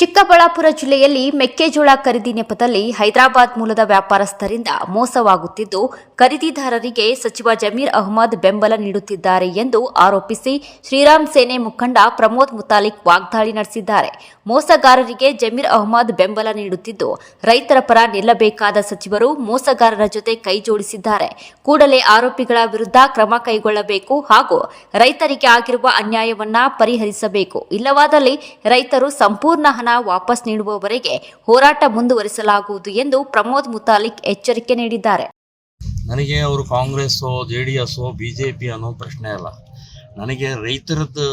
те, ಚಿಕ್ಕಬಳ್ಳಾಪುರ ಜಿಲ್ಲೆಯಲ್ಲಿ ಮೆಕ್ಕೆಜೋಳ ಖರೀದಿ ನೆಪದಲ್ಲಿ ಹೈದರಾಬಾದ್ ಮೂಲದ ವ್ಯಾಪಾರಸ್ಥರಿಂದ ಮೋಸವಾಗುತ್ತಿದ್ದು, ಖರೀದಿದಾರರಿಗೆ ಸಚಿವ ಜಮೀರ್ ಅಹಮದ್ ಬೆಂಬಲ ನೀಡುತ್ತಿದ್ದಾರೆ ಎಂದು ಆರೋಪಿಸಿ ಶ್ರೀರಾಮ್ ಸೇನೆ ಮುಖಂಡ ಪ್ರಮೋದ್ ಮುತಾಲಿಕ್ ವಾಗ್ದಾಳಿ ನಡೆಸಿದ್ದಾರೆ. ಮೋಸಗಾರರಿಗೆ ಜಮೀರ್ ಅಹಮದ್ ಬೆಂಬಲ ನೀಡುತ್ತಿದ್ದು, ರೈತರ ಪರ ನಿಲ್ಲಬೇಕಾದ ಸಚಿವರು ಮೋಸಗಾರರ ಜೊತೆ ಕೈಜೋಡಿಸಿದ್ದಾರೆ ಕೂಡಲೇ ಆರೋಪಿಗಳ ವಿರುದ್ಧ ಕ್ರಮ ಕೈಗೊಳ್ಳಬೇಕು ಹಾಗೂ ರೈತರಿಗೆ ಆಗಿರುವ ಅನ್ಯಾಯವನ್ನ ಪರಿಹರಿಸಬೇಕು. ಇಲ್ಲವಾದಲ್ಲಿ ರೈತರು ಸಂಪೂರ್ಣ ಹಣ ವಾಪಸ್ ನೀಡುವವರೆಗೆ ಹೋರಾಟ ಮುಂದುವರಿಸಲಾಗುವುದು ಎಂದು ಪ್ರಮೋದ್ ಮುತಾಲಿಕ್ ಎಚ್ಚರಿಕೆ ನೀಡಿದ್ದಾರೆ. ನನಗೆ ಅವರು ಕಾಂಗ್ರೆಸ್ ಜೆ ಡಿ ಎಸ್ಸೋ, ಬಿ ಅನ್ನೋ ಪ್ರಶ್ನೆ ಅಲ್ಲ. ನನಗೆ ರೈತರದ್ದು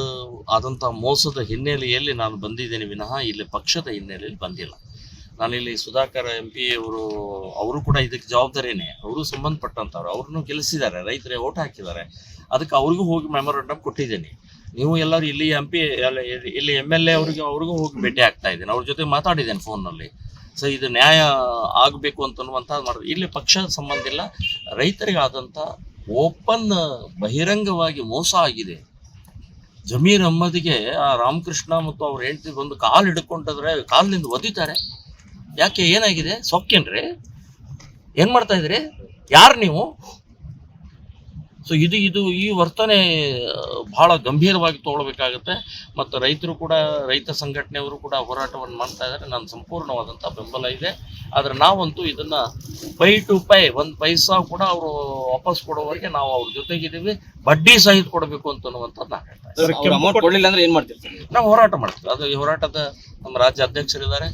ಆದಂಥ ಮೋಸದ ಹಿನ್ನೆಲೆಯಲ್ಲಿ ನಾನು ಬಂದಿದ್ದೇನೆ ವಿನಃ ಇಲ್ಲಿ ಪಕ್ಷದ ಹಿನ್ನೆಲೆಯಲ್ಲಿ ಬಂದಿಲ್ಲ. ನಾನಿಲ್ಲಿ ಸುಧಾಕರ್ ಎಂ ಪಿ ಅವರು ಅವರು ಕೂಡ ಇದಕ್ಕೆ ಜವಾಬ್ದಾರಿನೇ. ಅವರು ಸಂಬಂಧಪಟ್ಟಂಥವ್ರು ಅವ್ರನ್ನೂ ಗೆಲ್ಲಿಸಿದ್ದಾರೆ. ರೈತರೇ ಓಟ್ ಹಾಕಿದ್ದಾರೆ. ಅದಕ್ಕೆ ಅವ್ರಿಗೂ ಹೋಗಿ ಮೆಮೊರಂಡಮ್ ಕೊಟ್ಟಿದ್ದೀನಿ. ನೀವು ಎಲ್ಲರೂ ಇಲ್ಲಿ ಎಂ ಪಿ ಇಲ್ಲಿ ಎಂ ಎಲ್ ಎ ಅವರಿಗೆ ಅವ್ರಿಗೂ ಹೋಗಿ ಭೇಟಿ ಆಗ್ತಾ ಇದ್ದೀನಿ. ಅವ್ರ ಜೊತೆ ಮಾತಾಡಿದ್ದೇನೆ ಫೋನ್ನಲ್ಲಿ ಸೊ ಇದು ನ್ಯಾಯ ಆಗಬೇಕು ಅಂತನ್ನುವಂಥ ಮಾಡಿದ್ರು ಇಲ್ಲಿ ಪಕ್ಷದ ಸಂಬಂಧ ಇಲ್ಲ. ರೈತರಿಗೆ ಆದಂಥ ಓಪನ್ ಬಹಿರಂಗವಾಗಿ ಮೋಸ ಆಗಿದೆ. ಜಮೀರ್ ಅಹ್ಮದ್ಗೆ ಆ ರಾಮಕೃಷ್ಣ ಮತ್ತು ಅವ್ರ ಹೆಂಡತಿ ಬಂದು ಕಾಲು ಹಿಡ್ಕೊಂಡಿದ್ರೆ ಕಾಲಿನಿಂದ ಒದಿತಾರೆ. ಯಾಕೆ ಏನಾಗಿದೆ? ಸೊಕ್ಕೇನ್ರಿ ಏನು ಮಾಡ್ತಾ ಇದ್ರಿ? ಯಾರು ನೀವು? ಸೊ ಇದು ಇದು ಈ ವರ್ತನೆ ಬಹಳ ಗಂಭೀರವಾಗಿ ತಗೊಳ್ಬೇಕಾಗುತ್ತೆ. ಮತ್ತು ರೈತರು ಕೂಡ ರೈತ ಸಂಘಟನೆಯವರು ಕೂಡ ಹೋರಾಟವನ್ನು ಮಾಡ್ತಾ ಇದ್ದಾರೆ. ನನ್ನ ಸಂಪೂರ್ಣವಾದಂಥ ಬೆಂಬಲ ಇದೆ. ಆದರೆ ನಾವಂತೂ ಇದನ್ನ ಪೈ ಟು ಪೈ ಒಂದು ಪೈಸಾ ಕೂಡ ಅವರು ವಾಪಸ್ ಕೊಡೋವರೆಗೆ ನಾವು ಅವ್ರ ಜೊತೆಗಿದ್ದೀವಿ. ಬಡ್ಡಿ ಸಹಿತ ಕೊಡಬೇಕು ಅಂತನ್ನುವಂಥದ್ದು ನಾನು ಹೇಳ್ತಾ ಏನ್ ಮಾಡ್ತೀರಿ ಸರ್? ನಾವು ಹೋರಾಟ ಮಾಡ್ತೀವಿ. ಅದು ಈ ಹೋರಾಟದ ನಮ್ಮ ರಾಜ್ಯ ಅಧ್ಯಕ್ಷರಿದ್ದಾರೆ.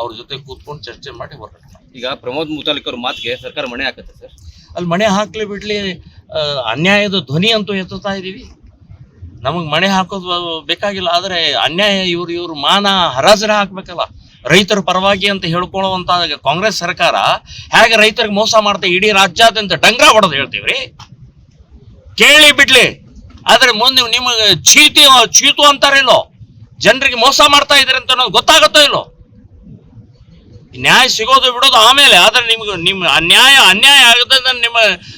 ಅವ್ರ ಜೊತೆ ಕೂತ್ಕೊಂಡು ಚರ್ಚೆ ಮಾಡಿ ಹೋರಾಟ ಈಗ ಪ್ರಮೋದ್ ಮುತಾಲಿಕ್ ಅವ್ರ ಮಾತಿಗೆ ಸರ್ಕಾರ ಮಣೆ ಹಾಕತ್ತೆ ಸರ್. ಅಲ್ಲಿ ಮಣೆ ಹಾಕ್ಲಿ ಬಿಡ್ಲಿ ಅನ್ಯಾಯದ ಧ್ವನಿ ಅಂತೂ ಎತ್ತುತ್ತಾ ಇದ್ದೀವಿ. ನಮಗೆ ಮಣೆ ಹಾಕೋದು ಬೇಕಾಗಿಲ್ಲ, ಆದರೆ ಅನ್ಯಾಯ ಇವರು ಇವರು ಮಾನ ಹರಾಜರ ಹಾಕ್ಬೇಕಲ್ಲ ರೈತರ ಪರವಾಗಿ ಅಂತ ಹೇಳ್ಕೊಳ್ಳುವಂತ ಕಾಂಗ್ರೆಸ್ ಸರ್ಕಾರ ಹೇಗೆ ರೈತರಿಗೆ ಮೋಸ ಮಾಡ್ತಾ ಇಡೀ ರಾಜ್ಯಾದ್ಯಂತ ಡಂಗ್ರ ಹೊಡೆದು ಹೇಳ್ತೀವ್ರಿ? ಕೇಳಿ ಬಿಡ್ಲಿ. ಆದ್ರೆ ಮುಂದೆ ನಿಮಗೆ ಚೀತಿ ಚೀತು ಅಂತಾರಿಲ್ಲೋ? ಜನರಿಗೆ ಮೋಸ ಮಾಡ್ತಾ ಇದ್ದಾರೆ ಅಂತ ಗೊತ್ತಾಗುತ್ತೋ ಇಲ್ಲೋ? ನ್ಯಾಯ ಸಿಗೋದು ಬಿಡೋದು ಆಮೇಲೆ, ಆದ್ರೆ ನಿಮ್ಗೆ ನಿಮ್ಮ ಅನ್ಯಾಯ ಅನ್ಯಾಯ ಆಗದ ನಿಮ್ಮ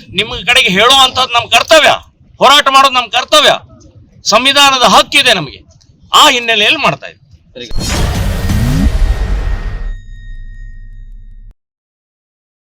ನಿಮ್ಮ ಕಡೆಗೆ ಹೇಳುವಂಥದ್ದು ನಮ್ಮ ಕರ್ತವ್ಯ. ಹೋರಾಟ ಮಾಡೋದು ನಮ್ಮ ಕರ್ತವ್ಯ. ಸಂವಿಧಾನದ ಹಕ್ಕಿದೆ ನಮಗೆ. ಆ ಹಿನ್ನೆಲೆಯಲ್ಲಿ ಮಾಡ್ತಾ ಇದ್ದೀವಿ.